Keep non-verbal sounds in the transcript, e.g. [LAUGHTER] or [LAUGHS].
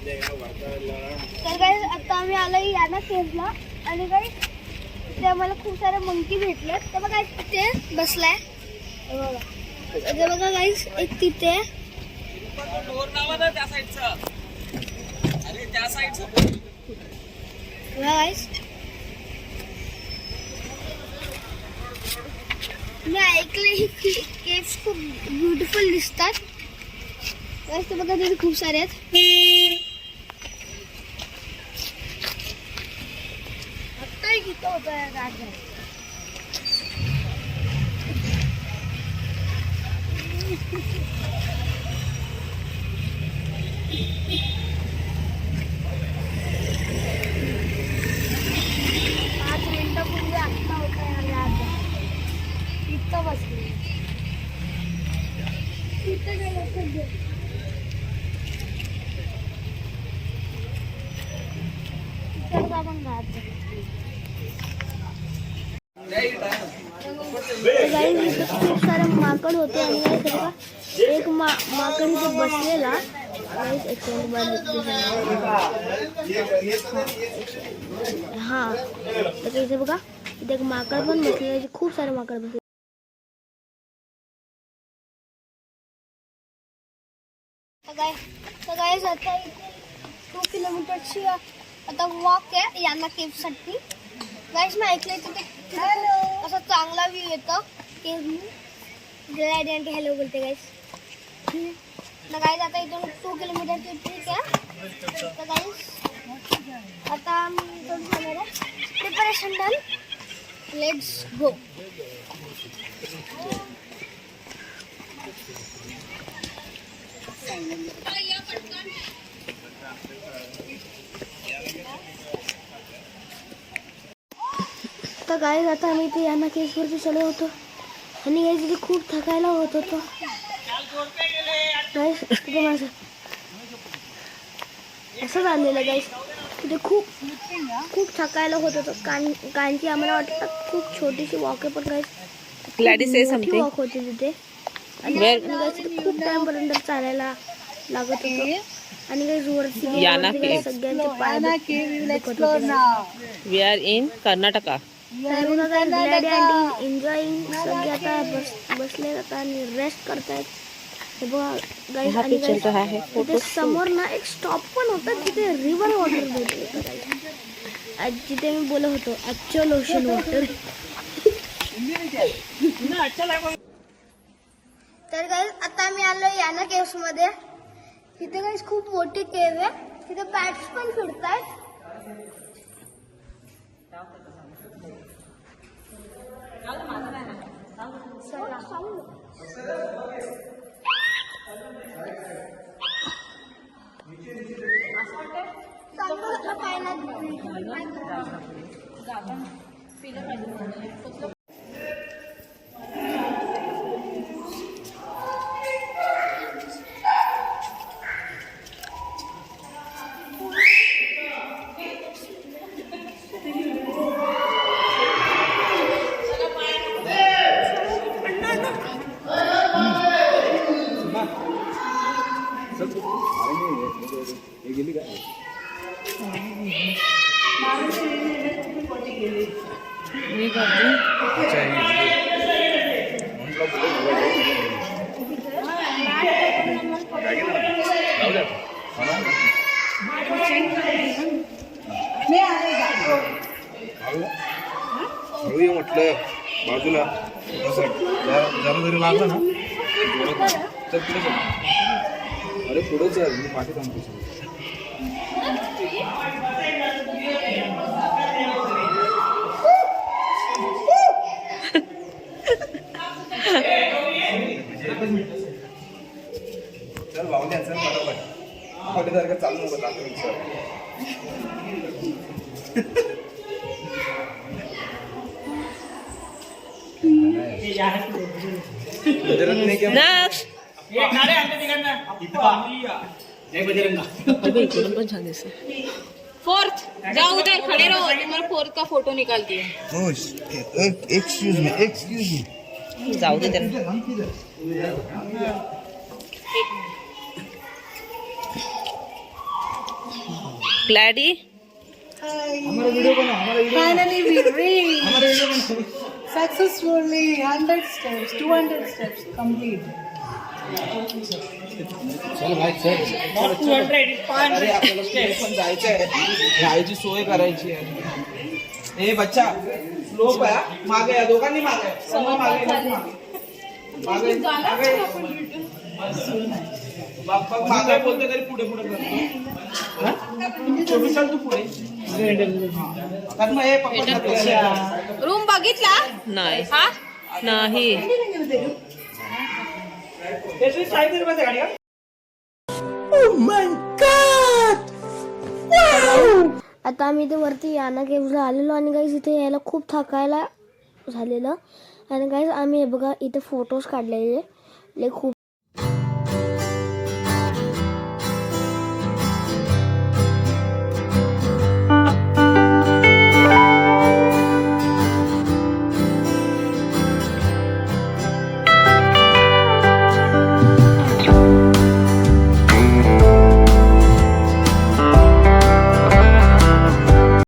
तर काय आता आम्ही आलो याना केव्हला आणि काय तिथे आम्हाला खूप सारे मंकी भेटले. तर बघा तिथे बसलाय. बघा. ते बघा गाईस एक तिथे. गाईस मी ऐकले ही केव्स खूप ब्युटिफुल दिसतात. ते बघा तिथे खूप सारे आहेत. आत्ता किती होतं राजा पाच गाईज इथे माकड होते आणि एक मा माकड इथे बसलेला गाईज एक माकड पण बसलेलं. खूप सारे माकड बसले गाईज टू किलोमीटरची वॉक आहे यांना केपसाठी असा चांगला व्ह्यू येतो. केव्ह ग्लॅडियंट हॅलो बोलते गाईस तर गाईज आता इथून टू किलोमीटरची ट्रिक आहे. तर गाईज आता आम्ही इथून आहे. प्रिपरेशन डन लेट्स गो तर गाईज आता आम्ही इथे यांना केसवरती चढलो होतो. आणि गाईज इथे खूप थकायला होत होतो. तिथे माझं असं. झालेलं गाईज तिथे खूप खूप थकायला होत होतं. कारण कारण की आम्हाला वाटतं खूप छोटीशी वॉक आहे पण something. वॉक होती तिथे. आणि guys, तिथे खूप टाइम पर्यंत चालायला लागत होतं. आणि काही वरती. सगळ्यांचे पाय. We are in Karnataka enjoying सगळे आता बस बसले आता आणि रेस्ट करतायत. हे बघा गाईज आणि तिथे समोर ना एक स्टॉप पण होता जिथे रिव्हर वॉटर. आज जिथे मी बोलत होतो ऍक्च्युअल ओशन वॉटर तर गाईज आता मी आलो याना केव्समध्ये. तिथे गाईज खूप मोठी केव आहे. तिथे बॅट्स पण फिरतायत. पाहिला चांगलं पाहिलं हळू ये म्हटलं बाजूला जरा जरी लागलं ना तर नाही. अरे पुढे चल मी पाठी थांबतो चल बावल्या चल बरोबर चालू नको गुजरात [LAUGHS] नाही पण छान दिसत फोर्थ जाओ उधर खड़े रहो. तुम्हारा फोर्थ का फोटो निकालती. है एक्सक्यूज मी एक्सक्यूज मी जाऊ दे त्यांना. ग्लॅडी Finally, we reached successfully 100 steps, 200 steps complete. चल भाई चल. Not 200, it's 500 अरे आपल्याला पुढे पण जायचं आहे राहायची सोय करायची आहे. ए बच्चा स्लोप आहे हा. मागे या दोघांनी मागे. समोर मागे मागे. मागे बोलते तरी पुढे पुढे करतो. हा? छोटू चल तू पुढे. हा. हे. रूम बघितला? नाही. हा? नाही. आता आम्ही इथे वरती याना केव्हला आलेलो आणि गाईज इथे यायला खूप थकायला झालेलं. आणि गाईज आम्ही हे बघा इथे फोटोज काढलेले. खूप